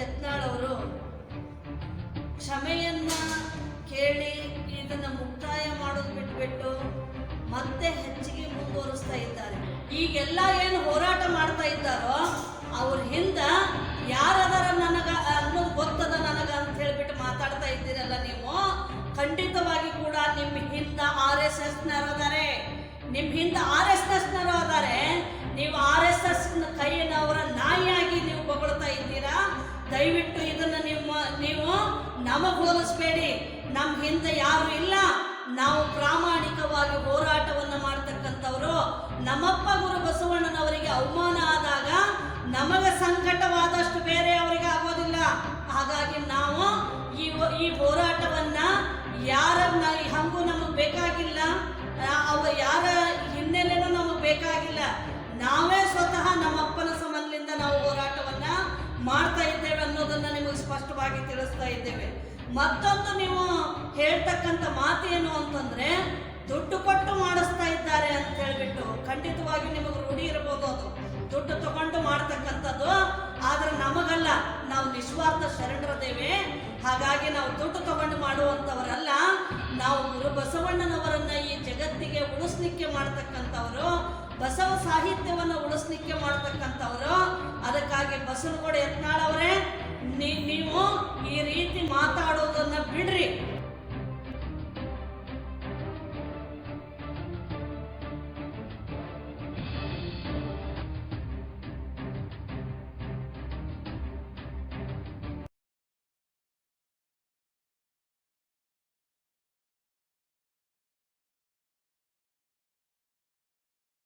ಯತ್ನಾಳವರು, ಕ್ಷಮೆಯನ್ನ ಕೇಳಿ ಇದನ್ನು ಮುಕ್ತಾಯ ಮಾಡೋದು ಬಿಟ್ಬಿಟ್ಟು ಮತ್ತೆ ಹೆಚ್ಚಿಗೆ ಮುಂದುವರಿಸ್ತಾ ಇದ್ದಾರೆ. ಈಗೆಲ್ಲ ಏನು ಹೋರಾಟ ಮಾಡ್ತಾ ಇದ್ದಾರೋ, ಅವ್ರ ಹಿಂದ ಯಾರದಾರ ನನಗ, ಅನ್ನೋದು ಗೊತ್ತದ ನನಗ ಅಂತ ಹೇಳ್ಬಿಟ್ಟು ಮಾತಾಡ್ತಾ ಇದ್ದೀರಲ್ಲ ನೀವು? ಖಂಡಿತವಾಗಿ ಕೂಡ ನಿಮ್ಮ ಹಿಂದ ಆರ್ ಎಸ್ ಎಸ್ ನಿಮ್ಮ ಹಿಂದ ಆರ್ ಎಸ್ ದಯವಿಟ್ಟು ಇದನ್ನು ನಿಮ್ಮ, ನೀವು ನಮಗೆ ಹೋಲಿಸ್ಬೇಡಿ ನಮ್ಮ ಹಿಂದೆ ಯಾರು ಇಲ್ಲ. ನಾವು ಪ್ರಾಮಾಣಿಕವಾಗಿ ಹೋರಾಟವನ್ನು ಮಾಡ್ತಕ್ಕಂಥವ್ರು. ನಮ್ಮಪ್ಪ ಗುರು ಬಸವಣ್ಣನವರಿಗೆ ಅವಮಾನ ಆದಾಗ ನಮಗೆ ಸಂಕಟವಾದಷ್ಟು ಬೇರೆ ಅವರಿಗೆ ಆಗೋದಿಲ್ಲ. ಹಾಗಾಗಿ ನಾವು ಈ ಈ ಹೋರಾಟವನ್ನ ಮತ್ತೊಂದು ನೀವು ಹೇಳ್ತಕ್ಕಂಥ ಮಾತು ಏನು ಅಂತಂದ್ರೆ, ದುಡ್ಡು ಕೊಟ್ಟು ಮಾಡಿಸ್ತಾ ಇದ್ದಾರೆ ಅಂತ ಹೇಳ್ಬಿಟ್ಟು ಖಂಡಿತವಾಗಿ ನಿಮಗೆ ರೂಢಿ ಇರಬಹುದು ಅದು. ದುಡ್ಡು ತಗೊಂಡು ಮಾಡ್ತಕ್ಕಂಥದ್ದು, ಆದ್ರೆ ನಮಗಲ್ಲ. ನಾವು ನಿಸ್ವಾರ್ಥ ಶರಣರದೇವೆ ಹಾಗಾಗಿ ನಾವು ದುಡ್ಡು ತಗೊಂಡು ಮಾಡುವಂಥವರಲ್ಲ. ನಾವು ಗುರು ಬಸವಣ್ಣನವರನ್ನ ಈ ಜಗತ್ತಿಗೆ ಉಳಿಸ್ಲಿಕ್ಕೆ ಮಾಡ್ತಕ್ಕಂಥವ್ರು, ಬಸವ ಸಾಹಿತ್ಯವನ್ನ ಉಳಿಸ್ಲಿಕ್ಕೆ ಮಾಡ್ತಕ್ಕಂಥವ್ರು. ಅದಕ್ಕಾಗಿ ಬಸವನಗೌಡ ಯತ್ನಾಳ್ ನೀವು